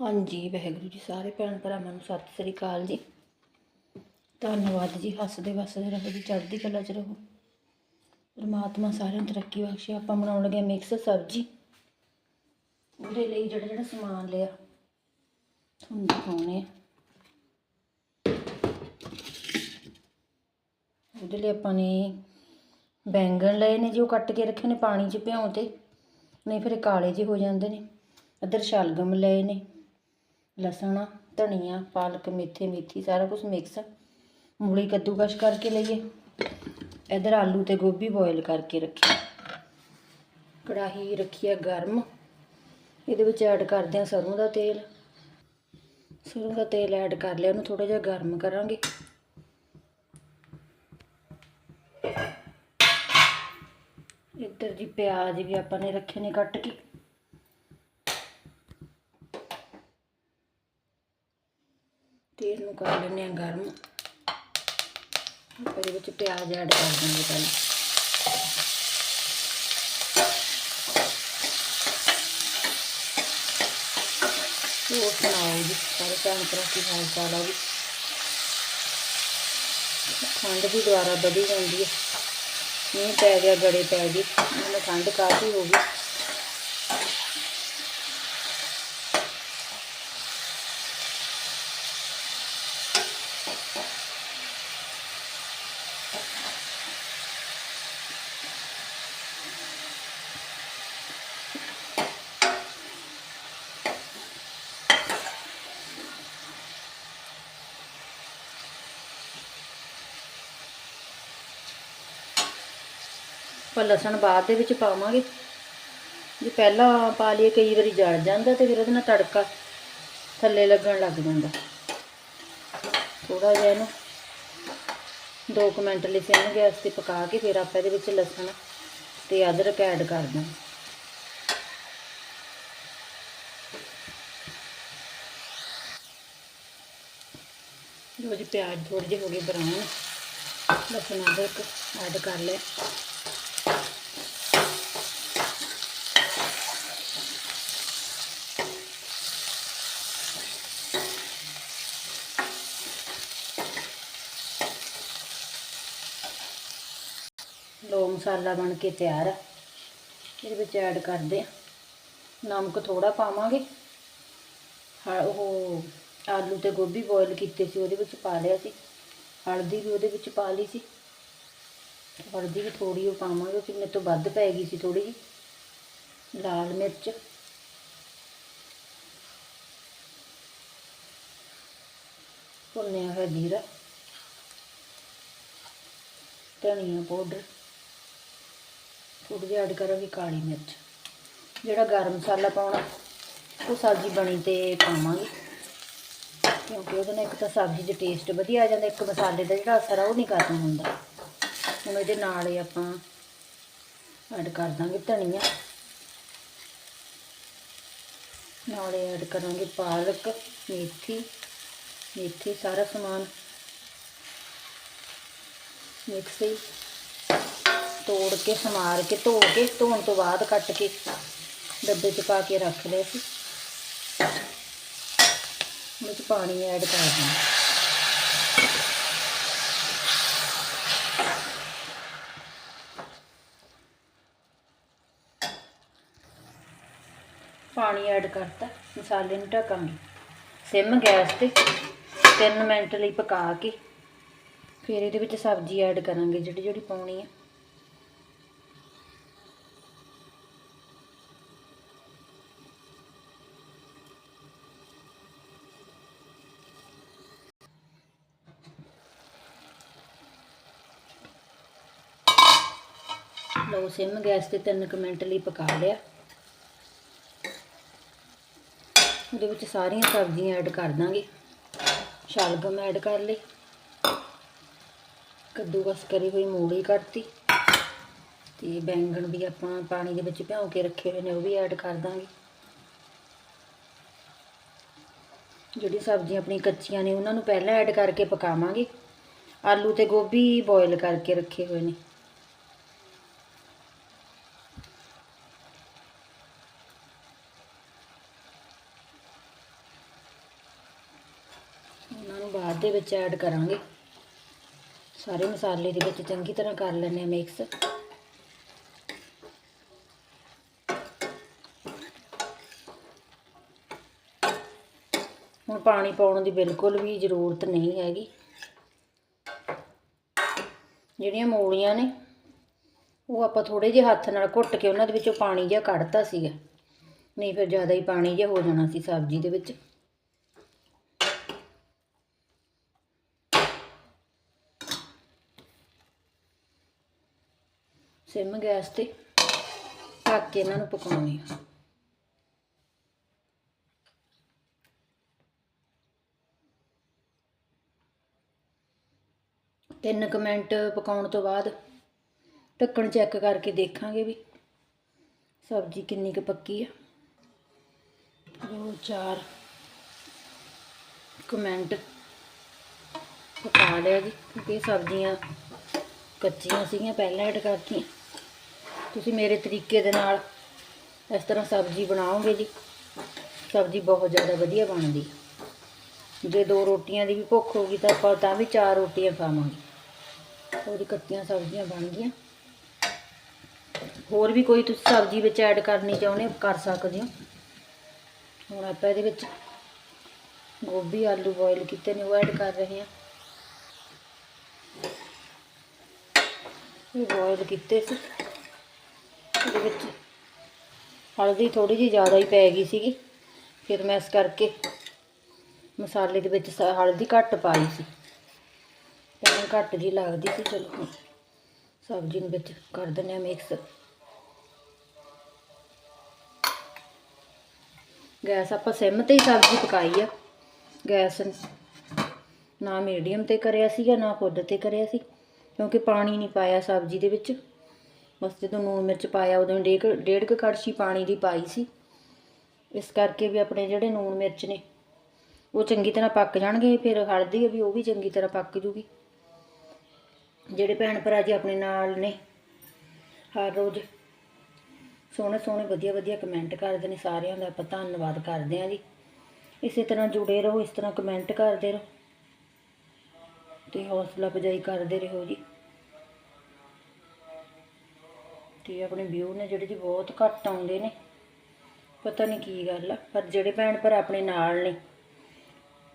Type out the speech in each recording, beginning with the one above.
ਹਾਂਜੀ, ਵਾਹਿਗੁਰੂ ਜੀ, ਸਾਰੇ ਭੈਣ ਭਰਾਵਾਂ ਨੂੰ ਸਤਿ ਸ੍ਰੀ ਅਕਾਲ ਜੀ। ਧੰਨਵਾਦ ਜੀ, ਹੱਸਦੇ ਵਸਦੇ ਰਹੋ ਜੀ, ਚੜ੍ਹਦੀ ਕਲਾ 'ਚ ਰਹੋ। ਪਰਮਾਤਮਾ ਸਾਰਿਆਂ ਨੂੰ ਤਰੱਕੀ ਬਖਸ਼ੇ, ਆਪਾਂ ਬਣਾਉਣ ਲੱਗੇ ਮਿਕਸ ਸਬਜ਼ੀ। ਉਹਦੇ ਲਈ ਜਿਹੜਾ ਜਿਹੜਾ ਸਮਾਨ ਲਿਆ ਤੁਹਾਨੂੰ ਦਿਖਾਉਣੇ ਆ। ਉਹਦੇ ਲਈ ਆਪਾਂ ਨੇ ਬੈਂਗਣ ਲਏ ਨੇ ਜੋ ਕੱਟ ਕੇ ਰੱਖੇ ਨੇ ਪਾਣੀ 'ਚ ਭਿਉਂ ਤੇ। ਨਹੀਂ ਫਿਰ ਕਾਲੇ ਜਿਹੇ ਹੋ ਜਾਂਦੇ ਨੇ। ਇੱਧਰ ਸ਼ਲਗਮ ਲਏ ਨੇ। ਲਸਣ, ਧਨੀਆ, ਪਾਲਕ, ਮੇਥੇ, ਮੇਥੀ, ਸਾਰਾ ਕੁਝ ਮਿਕਸ ਮੂਲੀ ਕੱਦੂਕਸ਼ ਕਰਕੇ ਲਈਏ। ਇੱਧਰ ਆਲੂ ਤੇ ਗੋਭੀ ਬੋਇਲ ਕਰਕੇ ਰੱਖੀ। ਕੜਾਹੀ ਰੱਖੀ ਹੈ ਗਰਮ। ਇਹਦੇ ਵਿੱਚ ਐਡ ਕਰਦੇ ਹਾਂ ਸਰੋਂ ਦਾ ਤੇਲ। ਸਰੋਂ ਦਾ ਤੇਲ ਐਡ ਕਰ ਲਿਆ, ਉਹਨੂੰ ਥੋੜਾ ਜਿਹਾ ਗਰਮ ਕਰਾਂਗੇ। ਇੱਧਰ ਜੀ ਪਿਆਜ਼ ਵੀ ਆਪਾਂ ਨੇ ਰੱਖੇ ਨੇ ਕੱਟ ਕੇ। ਤੇਲ ਕਰ ਲੈਂਦੇ ਆ ਗਰਮ। ਆਪਾਂ ਇਹਦੇ ਵਿੱਚ ਪਿਆਜ਼ ਐਡ ਕਰ ਦਿੰਦੇ ਪਹਿਲਾਂ। ਹੋਰ ਸੁਣਾਓ ਜੀ, ਸਾਰੇ ਭੈਣ ਭਰਾ ਕੀ ਹਾਲ ਚਾਲ ਆ ਜੀ? ਠੰਡ ਵੀ ਦੁਆਰਾ ਵਧੀ ਜਾਂਦੀ ਹੈ। ਮੀਂਹ ਪੈ ਗਿਆ, ਗੜੇ ਪੈ ਗਏ। ਮੈਨੂੰ ਠੰਡ ਕਾਫੀ ਹੋ ਗਈ। ਆਪਾਂ ਲਸਣ ਬਾਅਦ ਦੇ ਵਿੱਚ ਪਾਵਾਂਗੇ। ਜੇ ਪਹਿਲਾਂ ਪਾ ਲਈਏ ਕਈ ਵਾਰੀ ਜੜ ਜਾਂਦਾ ਤੇ ਫਿਰ ਉਹਦੇ ਨਾਲ ਤੜਕਾ ਥੱਲੇ ਲੱਗਣ ਲੱਗ ਜਾਂਦਾ। ਥੋੜਾ ਜਿਹਾ ਇਹਨੂੰ 2 ਮਿੰਟ ਲਈ ਸਿਮ ਗੈਸ ਤੇ ਪਕਾ ਕੇ ਫਿਰ ਆਪਾਂ ਇਹਦੇ ਵਿੱਚ ਲਸਣ ਤੇ ਅਦਰਕ ਐਡ ਕਰ ਦਾਂ ਲੋ ਜੀ, ਪਿਆਜ਼ ਥੋੜੇ ਜਿਹੇ ਹੋ ਗਏ ਬਰਾਊਨ। ਲਸਣ, ਅਦਰਕ ਐਡ ਕਰ ਲਿਆ ਲੋ ਮਸਾਲਾ ਬਣ ਕੇ ਤਿਆਰ ਆ। ਇਹਦੇ ਵਿੱਚ ਐਡ ਕਰਦੇ ਆ। ਨਮਕ ਥੋੜਾ ਪਾਵਾਂਗੇ। ਹ- ਉਹ ਆਲੂ ਤੇ ਗੋਭੀ ਬੋਇਲ ਕੀਤੇ ਸੀ, ਉਹਦੇ ਵਿੱਚ ਪਾ ਲਿਆ ਸੀ। ਹਲਦੀ ਵੀ ਉਹਦੇ ਵਿੱਚ ਪਾ ਲਈ ਸੀ। ਹਲਦੀ ਵੀ ਥੋੜੀ ਉਹ ਪਾਵਾਂਗੇ ਕਿ ਮੇਰੇ ਤੋਂ ਵੱਧ ਪੈ ਗਈ ਸੀ ਥੋੜੀ ਜਿਹੀ। ਲਾਲ ਮਿਰਚ। ਭੁੰਨਿਆ ਹੋਇਆ ਜੀਰਾ। ਧਨੀਆ ਪਾਊਡਰ। ਥੋੜੀ ਜਿਹੀ ਐਡ ਕਰਾਂਗੇ ਕਾਲੀ ਮਿਰਚ। ਜਿਹੜਾ ਗਰਮ ਮਸਾਲਾ ਪਾਉਣਾ, ਉਹ ਸਬਜ਼ੀ ਬਣੀ ਤੇ ਪਾਵਾਂਗੇ। ਕਿਉਂਕਿ ਉਹਦੇ ਨਾਲ ਇੱਕ ਤਾਂ ਸਬਜ਼ੀ 'ਚ ਟੇਸਟ ਵਧੀਆ ਆ ਜਾਂਦਾ, ਇੱਕ ਮਸਾਲੇ ਦਾ ਜਿਹੜਾ ਅਸਰ ਆ, ਉਹ ਨਹੀਂ ਕਰਨਾ ਹੁੰਦਾ। ਹੁਣ ਇਹਦੇ ਨਾਲ ਹੀ ਆਪਾਂ ਐਡ ਕਰ ਦਾਂਗੇ ਧਨੀਆ। ਨਾਲੇ ਐਡ ਕਰਾਂਗੇ ਪਾਲਕ, ਮੇਥੀ ਮੇਥੀ ਸਾਰਾ ਸਮਾਨ। ਮਿਕਸੀ ਤੋੜ ਕੇ, ਸਮਾਰ ਕੇ, ਧੋ ਕੇ, ਧੋਣ ਤੋਂ ਬਾਅਦ ਕੱਟ ਕੇ ਡੱਬੇ 'ਚ ਪਾ ਕੇ ਰੱਖ ਲਿਆ ਸੀ। ਉਹਦੇ 'ਚ ਪਾਣੀ ਐਡ ਕਰ ਦਿੰਦੇ ਪਾਣੀ ਐਡ ਕਰਤਾ, ਮਸਾਲੇ ਨੂੰ ਢਕਾਂਗੇ। ਸਿਮ ਗੈਸ ਤੇ 3 ਮਿੰਟ ਲਈ ਪਕਾ ਕੇ, ਫਿਰ ਇਹਦੇ ਵਿੱਚ ਸਬਜ਼ੀ ਐਡ ਕਰਾਂਗੇ ਜਿਹੜੀ ਜਿਹੜੀ ਪਾਉਣੀ ਹੈ ਲਓ, ਸਿਮ ਗੈਸ ਤੇ 3 ਮਿੰਟ ਲਈ ਪਕਾ ਲਿਆ। ਉਹਦੇ ਵਿੱਚ ਸਾਰੀਆਂ ਸਬਜ਼ੀਆਂ ਐਡ ਕਰ ਦਾਂਗੇ। ਸ਼ਲਗਮ ਐਡ ਕਰ ਲਈ। ਕੱਦੂਕਸ ਕਰੀ ਹੋਈ ਮੂਲੀ ਕੱਟਤੀ। ਤੇ ਬੈਂਗਣ ਵੀ ਆਪਾਂ ਪਾਣੀ ਦੇ ਵਿੱਚ ਭਿਉਂ ਕੇ ਰੱਖੇ ਹੋਏ ਨੇ, ਉਹ ਵੀ ਐਡ ਕਰ ਦਾਂਗੇ। ਜਿਹੜੀ ਸਬਜ਼ੀਆਂ ਆਪਣੀ ਕੱਚੀਆਂ ਨੇ, ਉਹਨਾਂ ਨੂੰ ਪਹਿਲਾਂ ਐਡ ਕਰਕੇ ਪਕਾਵਾਂਗੇ। ਆਲੂ ਤੇ ਗੋਭੀ ਬੋਇਲ ਕਰਕੇ ਰੱਖੇ ਹੋਏ ਨੇ ਬਾਅਦ ਦੇ ਵਿੱਚ ਐਡ ਕਰਾਂਗੇ। ਸਾਰੇ ਮਸਾਲੇ ਦੇ ਵਿੱਚ ਚੰਗੀ ਤਰ੍ਹਾਂ ਕਰ ਲੈਣੇ ਆ ਮਿਕਸ ਹੁਣ ਪਾਣੀ ਪਾਉਣ ਦੀ ਬਿਲਕੁਲ ਵੀ ਜ਼ਰੂਰਤ ਨਹੀਂ ਹੈਗੀ। ਜਿਹੜੀਆਂ ਮੂਲੀਆਂ ਨੇ, ਉਹ ਆਪਾਂ ਥੋੜੇ ਜਿਹੇ ਹੱਥ ਨਾਲ ਘੁੱਟ ਕੇ ਉਹਨਾਂ ਦੇ ਵਿੱਚੋਂ ਪਾਣੀ ਜਿਹਾ ਕੱਢਤਾ ਸੀਗਾ। ਨਹੀਂ ਫਿਰ ਜ਼ਿਆਦਾ ਹੀ ਪਾਣੀ ਜਿਹਾ ਹੋ ਜਾਣਾ ਸੀ ਸਬਜ਼ੀ ਦੇ ਵਿੱਚ। ਸਿਮ ਗੈਸ ਤੇ ਢੱਕ ਕੇ ਇਹਨਾਂ ਨੂੰ ਪਕਾਉਣੀ ਆ। ਤਿੰਨ ਕੁ ਮਿੰਟ ਪਕਾਉਣ ਤੋਂ ਬਾਅਦ ਢੱਕਣ ਚੈੱਕ ਕਰਕੇ ਦੇਖਾਂਗੇ ਵੀ ਸਬਜ਼ੀ ਕਿੰਨੀ ਕੁ ਪੱਕੀ ਆ। ਦੋ, ਚਾਰ ਕੁ ਮਿੰਟ ਪਕਾ ਲਿਆ ਜੀ। ਕਿਉਂਕਿ ਸਬਜ਼ੀਆਂ ਕੱਚੀਆਂ ਸੀਗੀਆਂ, ਪਹਿਲਾਂ ਐਡ ਕਰਤੀਆਂ। ਤੁਸੀਂ ਮੇਰੇ ਤਰੀਕੇ ਦੇ ਨਾਲ ਇਸ ਤਰ੍ਹਾਂ ਸਬਜ਼ੀ ਬਣਾਓਗੇ ਜੀ। ਸਬਜ਼ੀ ਬਹੁਤ ਜ਼ਿਆਦਾ ਵਧੀਆ ਬਣਦੀ। ਜੇ ਦੋ ਰੋਟੀਆਂ ਦੀ ਵੀ ਭੁੱਖ ਹੋਗੀ ਤਾਂ ਆਪਾਂ ਤਾਂ ਵੀ ਚਾਰ ਰੋਟੀਆਂ ਖਾਵਾਂਗੇ। ਉਹਦੀ ਕੱਚੀਆਂ ਸਬਜ਼ੀਆਂ ਬਣ ਗਈਆਂ। ਹੋਰ ਵੀ ਕੋਈ ਤੁਸੀਂ ਸਬਜ਼ੀ ਵਿੱਚ ਐਡ ਕਰਨੀ ਚਾਹੁੰਦੇ ਹੋ, ਕਰ ਸਕਦੇ ਹੋ। ਹੁਣ ਆਪਾਂ ਇਹਦੇ ਵਿੱਚ ਗੋਭੀ, ਆਲੂ ਬੋਇਲ ਕੀਤੇ ਨੇ, ਉਹ ਐਡ ਕਰ ਰਹੇ ਹਾਂ। ਇਹ ਬੋਇਲ ਕੀਤੇ ਸੀ। ਇਹਦੇ ਵਿੱਚ। ਹਲਦੀ ਥੋੜੀ ਜਿਹੀ ਜ਼ਿਆਦਾ ਹੀ ਪੈ ਗਈ ਸੀਗੀ। ਫਿਰ ਮੈਂ ਇਸ ਕਰਕੇ ਮਸਾਲੇ ਦੇ ਵਿੱਚ ਹਲਦੀ ਘੱਟ ਪਾਈ ਸੀ। ਪਹਿਲਾਂ ਘੱਟ ਜੀ ਲੱਗਦੀ ਸੀ। ਚਲੋ ਸਬਜ਼ੀ ਨੂੰ ਵਿੱਚ ਕਰ ਦਿੰਦੇ ਆ ਮਿਕਸ ਗੈਸ ਆਪਾਂ ਸਿਮ ਤੇ ਹੀ ਸਬਜ਼ੀ ਪਕਾਈ ਆ। ਗੈਸ ਨਾ ਮੀਡੀਅਮ ਤੇ ਕਰਿਆ ਸੀਗਾ, ਨਾ ਫੁੱਲ ਤੇ ਕਰਿਆ ਸੀ। ਕਿਉਂਕਿ ਪਾਣੀ ਨਹੀਂ ਪਾਇਆ ਸਬਜ਼ੀ ਦੇ ਵਿੱਚ। ਬਸ ਜਦੋਂ ਨੂਣ ਮਿਰਚ ਪਾਇਆ, ਉਦੋਂ ਡੇਢ ਡੇਢ ਕੁ ਕੜਛੀ ਪਾਣੀ ਦੀ ਪਾਈ ਸੀ। ਇਸ ਕਰਕੇ ਵੀ ਆਪਣੇ ਜਿਹੜੇ ਨੂਣ ਮਿਰਚ ਨੇ, ਉਹ ਚੰਗੀ ਤਰ੍ਹਾਂ ਪੱਕ ਜਾਣਗੇ, ਫਿਰ ਹਲਦੀ ਵੀ ਉਹ ਵੀ ਚੰਗੀ ਤਰ੍ਹਾਂ ਪੱਕ ਜੂਗੀ। ਜਿਹੜੇ ਭੈਣ ਭਰਾ ਜੀ ਆਪਣੇ ਨਾਲ ਨੇ, ਹਰ ਰੋਜ਼ ਸੋਹਣੇ ਸੋਹਣੇ, ਵਧੀਆ ਵਧੀਆ ਕਮੈਂਟ ਕਰਦੇ ਨੇ ਸਾਰਿਆਂ ਦਾ, ਆਪਾਂ ਧੰਨਵਾਦ ਕਰਦੇ ਹਾਂ ਜੀ। ਇਸੇ ਤਰ੍ਹਾਂ ਜੁੜੇ ਰਹੋ, ਇਸ ਤਰ੍ਹਾਂ ਕਮੈਂਟ ਕਰਦੇ ਰਹੋ। ਤੇ ਹੌਸਲਾ ਅਫਜ਼ਾਈ ਕਰਦੇ ਰਹੋ ਜੀ। ਤੇ ਆਪਣੇ ਵਿਊ ਨੇ ਜਿਹੜੇ ਜੀ ਬਹੁਤ ਘੱਟ ਆਉਂਦੇ ਨੇ। ਪਤਾ ਨਹੀਂ ਕੀ ਗੱਲ ਆ, ਪਰ ਜਿਹੜੇ ਭੈਣ ਭਰਾ ਆਪਣੇ ਨਾਲ ਨੇ,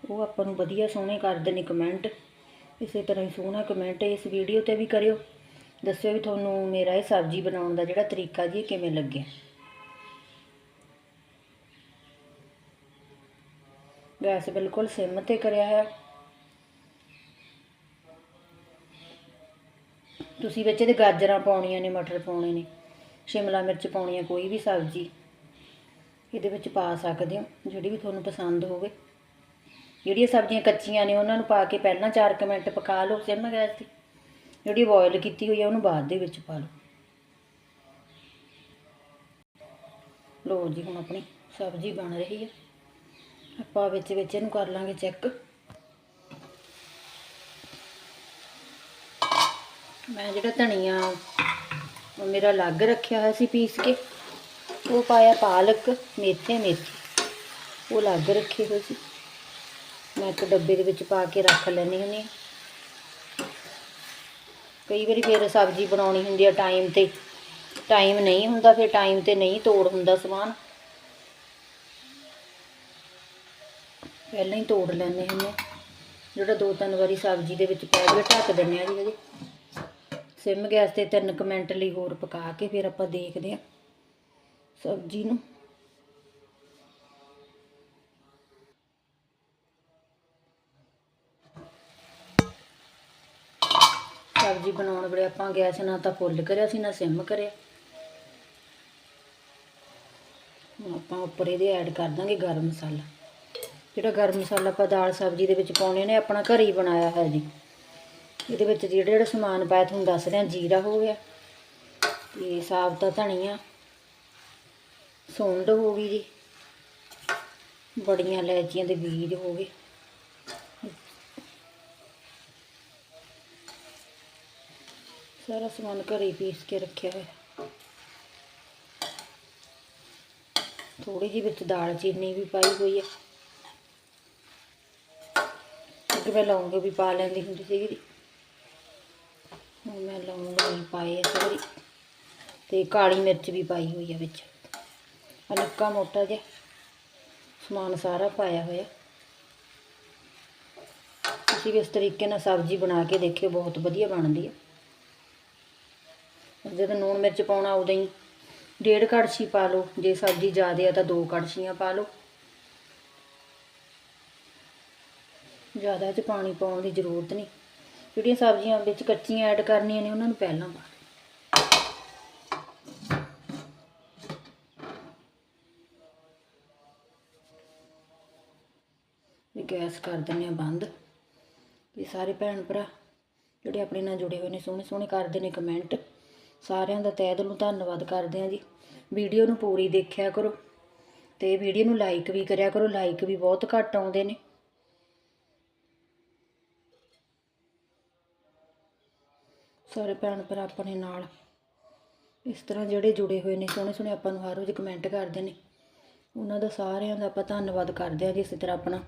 ਉਹ ਆਪਾਂ ਨੂੰ ਵਧੀਆ ਸੋਹਣੇ ਕਰਦੇ ਨੇ ਕਮੈਂਟ ਇਸੇ ਤਰ੍ਹਾਂ ਹੀ ਸੋਹਣਾ ਕਮੈਂਟ ਇਸ ਵੀਡੀਓ ਤੇ ਵੀ ਕਰਿਓ। ਦੱਸਿਓ ਵੀ ਤੁਹਾਨੂੰ ਮੇਰਾ ਇਹ ਸਬਜ਼ੀ ਬਣਾਉਣ ਦਾ ਜਿਹੜਾ ਤਰੀਕਾ ਜੀ ਇਹ ਕਿਵੇਂ ਲੱਗਿਆ। ਗੈਸ ਬਿਲਕੁਲ ਸਿਮ ਤੇ ਕਰਿਆ ਹੈ ਤੁਸੀਂ ਵਿੱਚ ਇਹਦੇ ਗਾਜਰਾਂ ਪਾਉਣੀਆਂ ਨੇ, ਮਟਰ ਪਾਉਣੇ ਨੇ, ਸ਼ਿਮਲਾ ਮਿਰਚ ਪਾਉਣੀ ਹੈ, ਕੋਈ ਵੀ ਸਬਜ਼ੀ, ਇਹਦੇ ਵਿੱਚ ਪਾ ਸਕਦੇ ਹੋ, ਜਿਹੜੀ ਵੀ ਤੁਹਾਨੂੰ ਪਸੰਦ ਹੋਵੇ। ਜਿਹੜੀਆਂ ਸਬਜ਼ੀਆਂ ਕੱਚੀਆਂ ਨੇ, ਉਹਨਾਂ ਨੂੰ ਪਾ ਕੇ ਪਹਿਲਾਂ 4 ਕੁ ਮਿੰਟ ਪਕਾ ਲਓ ਸਿਮ ਗੈਸ ਤੇ। ਜਿਹੜੀ ਬੋਇਲ ਕੀਤੀ ਹੋਈ ਹੈ, ਉਹਨੂੰ ਬਾਅਦ ਦੇ ਵਿੱਚ ਪਾ ਲਓ। ਲੋ ਜੀ, ਹੁਣ ਆਪਣੀ ਸਬਜ਼ੀ ਬਣ ਰਹੀ ਹੈ। ਆਪਾਂ ਵਿੱਚ ਵਿੱਚ ਇਹਨੂੰ ਕਰ ਲਾਂਗੇ ਚੈੱਕ ਮੈਂ ਜਿਹੜਾ ਧਨੀਆ, ਉਹ ਮੇਰਾ ਅਲੱਗ ਰੱਖਿਆ ਹੋਇਆ ਸੀ ਪੀਸ ਕੇ, ਉਹ ਪਾਇਆ ਪਾਲਕ, ਮੇਥੇ, ਮੇਥੀ। ਉਹ ਅਲੱਗ ਰੱਖੇ ਹੋਏ ਸੀ। ਮੈਂ ਇੱਕ ਡੱਬੇ ਦੇ ਵਿੱਚ ਪਾ ਕੇ ਰੱਖ ਲੈਂਦੀ ਹੁੰਦੀ ਹਾਂ। ਕਈ ਵਾਰੀ ਫਿਰ ਸਬਜ਼ੀ ਬਣਾਉਣੀ ਹੁੰਦੀ ਆ ਟਾਈਮ ਤੇ। ਟਾਈਮ ਨਹੀਂ ਹੁੰਦਾ, ਫਿਰ ਟਾਈਮ ਤੇ ਨਹੀਂ ਤੋੜ ਹੁੰਦਾ ਸਮਾਨ। ਪਹਿਲਾਂ ਹੀ ਤੋੜ ਲੈਂਦੇ ਹੁੰਦੇ ਹਾਂ। ਜਿਹੜਾ ਦੋ ਤਿੰਨ ਵਾਰੀ ਸਬਜ਼ੀ ਦੇ ਵਿੱਚ ਪੈ ਜਾਵੇ ਢੱਕ ਦਿੰਦੇ ਆ ਜੀ ਹਜੇ ਸਿਮ ਗੈਸ ਤੇ 3 ਕੁ ਮਿੰਟ ਲਈ ਹੋਰ ਪਕਾ ਕੇ ਫਿਰ ਆਪਾਂ ਦੇਖਦੇ ਹਾਂ ਸਬਜ਼ੀ ਨੂੰ। ਸਬਜ਼ੀ ਬਣਾਉਣ ਵੇਲੇ ਆਪਾਂ ਗੈਸ ਨਾ ਤਾਂ ਫੁੱਲ ਕਰਿਆ ਸੀ, ਨਾ ਸਿਮ ਕਰਿਆ। ਆਪਾਂ ਉੱਪਰ ਇਹਦੇ ਐਡ ਕਰ ਦਾਂਗੇ ਗਰਮ ਮਸਾਲਾ। ਜਿਹੜਾ ਗਰਮ ਮਸਾਲਾ ਆਪਾਂ ਦਾਲ ਸਬਜ਼ੀ ਦੇ ਵਿੱਚ ਪਾਉਣੇ ਨੇ, ਆਪਣਾ ਘਰ ਹੀ ਬਣਾਇਆ ਹੈ ਜੀ। ਇਹਦੇ ਵਿੱਚ ਜਿਹੜਾ ਜਿਹੜਾ ਸਮਾਨ ਪਾਇਆ ਤੁਹਾਨੂੰ ਦੱਸ ਰਿਹਾ, ਜੀਰਾ ਹੋ ਗਿਆ, ਤੇ ਸਾਬਤਾ ਧਨੀਆ, ਸੁੰਡ ਹੋ ਗਈ ਜੀ। ਬੜੀਆਂ ਇਲਾਇਚੀਆਂ ਦੇ ਬੀਜ ਹੋ ਗਏ। ਸਾਰਾ ਸਮਾਨ ਘਰੇ ਪੀਸ ਕੇ ਰੱਖਿਆ ਹੋਇਆ। ਥੋੜੀ ਜਿਹੀ ਵਿੱਚ ਦਾਲ ਚੀਨੀ ਵੀ ਪਾਈ ਹੋਈ ਹੈ ਕਿ ਮੈਂ ਲੌਂਗ ਵੀ ਪਾ ਲੈਂਦੀ ਹੁੰਦੀ ਸੀਗੀ ਮੈਂ ਲੌਂਗ ਨਹੀਂ ਪਾਏ ਇਸ ਵਾਰੀ ਤੇ ਕਾਲੀ ਮਿਰਚ ਵੀ ਪਾਈ ਹੋਈ ਆ ਵਿੱਚ। ਹਲਕਾ ਮੋਟਾ ਜਿਹਾ ਸਮਾਨ ਸਾਰਾ ਪਾਇਆ ਹੋਇਆ। ਤੁਸੀਂ ਵੀ ਇਸ ਤਰੀਕੇ ਨਾਲ ਸਬਜ਼ੀ ਬਣਾ ਕੇ ਦੇਖਿਓ, ਬਹੁਤ ਵਧੀਆ ਬਣਦੀ ਹੈ ਜਦੋਂ ਨੂਣ ਮਿਰਚ ਪਾਉਣਾ ਉਦੋਂ ਹੀ ਡੇਢ ਕੜਛੀ ਪਾ ਲਓ, ਜੇ ਸਬਜ਼ੀ ਜ਼ਿਆਦਾ ਆ ਤਾਂ ਦੋ ਕੜਛੀਆਂ ਪਾ ਲਓ। ਜ਼ਿਆਦਾ ਚ ਪਾਣੀ ਪਾਉਣ ਦੀ ਜ਼ਰੂਰਤ ਨਹੀਂ। ਜਿਹੜੀਆਂ ਸਬਜ਼ੀਆਂ ਵਿੱਚ ਕੱਚੀਆਂ ਐਡ ਕਰਨੀਆਂ ਨੇ, ਉਹਨਾਂ ਨੂੰ ਪਹਿਲਾਂ ਪਾ ਗੈਸ ਕਰ ਦਿੰਦੇ ਆ ਬੰਦ। ਵੀ ਸਾਰੇ ਭੈਣ ਭਰਾ ਜਿਹੜੇ ਆਪਣੇ ਨਾਲ ਜੁੜੇ ਹੋਏ ਨੇ, ਸੋਹਣੇ ਸੋਹਣੇ ਕਰਦੇ ਨੇ ਕਮੈਂਟ ਸਾਰਿਆਂ ਦਾ ਤਹਿ ਦਿਲੋਂ ਧੰਨਵਾਦ ਕਰਦੇ ਆ ਜੀ। ਵੀਡੀਓ ਨੂੰ ਪੂਰੀ ਦੇਖਿਆ ਕਰੋ ਤੇ ਵੀਡੀਓ ਨੂੰ ਲਾਈਕ ਵੀ ਕਰਿਆ ਕਰੋ। ਲਾਈਕ ਵੀ ਬਹੁਤ ਘੱਟ ਆਉਂਦੇ ਨੇ। ਸਾਰੇ ਭੈਣ ਭਰਾ ਆਪਣੇ ਨਾਲ। ਇਸ ਤਰ੍ਹਾਂ ਜਿਹੜੇ ਜੁੜੇ ਹੋਏ ਨੇ, ਸੋਹਣੇ ਸੋਹਣੇ ਆਪਾਂ ਨੂੰ ਹਰ ਰੋਜ਼ ਕਮੈਂਟ ਕਰਦੇ ਨੇ। ਉਹਨਾਂ ਦਾ ਸਾਰਿਆਂ ਦਾ ਆਪਾਂ ਧੰਨਵਾਦ ਕਰਦੇ ਹਾਂ ਜੀ ਇਸੇ ਤਰ੍ਹਾਂ ਆਪਣਾ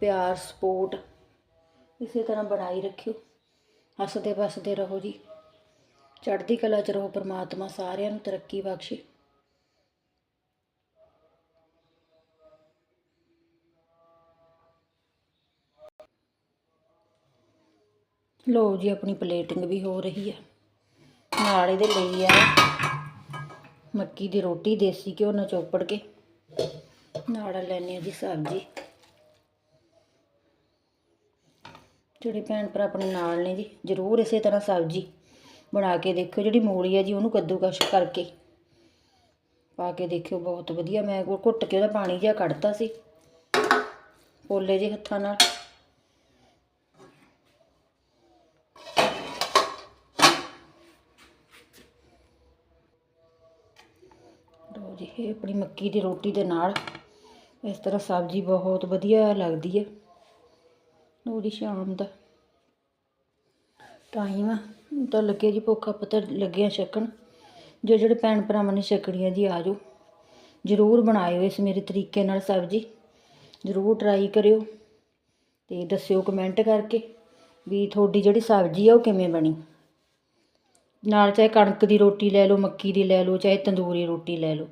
ਪਿਆਰ ਸਪੋਰਟ ਇਸੇ ਤਰ੍ਹਾਂ ਬਣਾਈ ਰੱਖਿਓ। ਹੱਸਦੇ ਵਸਦੇ ਰਹੋ ਜੀ। ਚੜ੍ਹਦੀ ਕਲਾ ਚ ਰਹੋ ਪਰਮਾਤਮਾ ਸਾਰਿਆਂ ਨੂੰ ਤਰੱਕੀ ਬਖਸ਼ੇ। ਲੋ ਜੀ, ਆਪਣੀ ਪਲੇਟਿੰਗ ਵੀ ਹੋ ਰਹੀ ਹੈ। ਨਾਲ ਇਹਦੇ ਲਈ ਆ ਮੱਕੀ ਦੀ ਰੋਟੀ, ਦੇਸੀ ਘਿਓ ਨਾਲ ਚੋਪੜ ਕੇ। ਨਾਲ ਲੈਣੇ ਆ ਜੀ ਸਬਜ਼ੀ। ਜਿਹੜੇ ਭੈਣ ਭਰਾ ਆਪਣੇ ਨਾਲ ਨੇ ਜੀ, ਜ਼ਰੂਰ ਇਸੇ ਤਰ੍ਹਾਂ ਸਬਜ਼ੀ ਬਣਾ ਕੇ ਦੇਖਿਓ। ਜਿਹੜੀ ਮੂਲੀ ਹੈ ਜੀ, ਉਹਨੂੰ ਕੱਦੂਕਸ਼ ਕਰਕੇ ਪਾ ਕੇ ਦੇਖਿਓ, ਬਹੁਤ ਵਧੀਆ। ਮੈਂ ਉਹ ਘੁੱਟ ਕੇ ਉਹਦਾ ਪਾਣੀ ਜਿਹਾ ਕੱਢਤਾ ਸੀ। ਪੋਲੇ ਜੇ ਹੱਥਾਂ ਨਾਲ। ਆਪਣੀ ਮੱਕੀ ਦੀ ਰੋਟੀ ਦੇ ਨਾਲ। ਇਸ ਤਰ੍ਹਾਂ ਸਬਜ਼ੀ ਬਹੁਤ ਵਧੀਆ ਲੱਗਦੀ ਹੈ। ਲਓ ਸ਼ਾਮ ਦਾ ਟਾਈਮ ਤਾਂ ਲੱਗੇ ਜੀ ਭੁੱਖਾ ਪਤਾ ਲੱਗਿਆ ਛਕਣ। ਜੋ ਜਿਹੜੇ ਭੈਣ ਭਰਾਵਾਂ ਨੇ ਛਕਣੀ ਆ ਜੀ ਆ ਜਾਓ ਜ਼ਰੂਰ ਬਣਾਇਓ ਇਸ ਮੇਰੇ ਤਰੀਕੇ ਨਾਲ ਸਬਜ਼ੀ। ਜ਼ਰੂਰ ਟਰਾਈ ਕਰਿਓ ਤੇ ਦੱਸਿਓ ਕਮੈਂਟ ਕਰਕੇ ਵੀ ਤੁਹਾਡੀ ਜਿਹੜੀ ਸਬਜ਼ੀ ਆ ਉਹ ਕਿਵੇਂ ਬਣੀ। ਨਾਲ ਚਾਹੇ ਕਣਕ ਦੀ ਰੋਟੀ ਲੈ ਲਓ, ਮੱਕੀ ਦੀ ਲੈ ਲਓ, ਚਾਹੇ ਤੰਦੂਰੀ ਰੋਟੀ ਲੈ ਲਓ।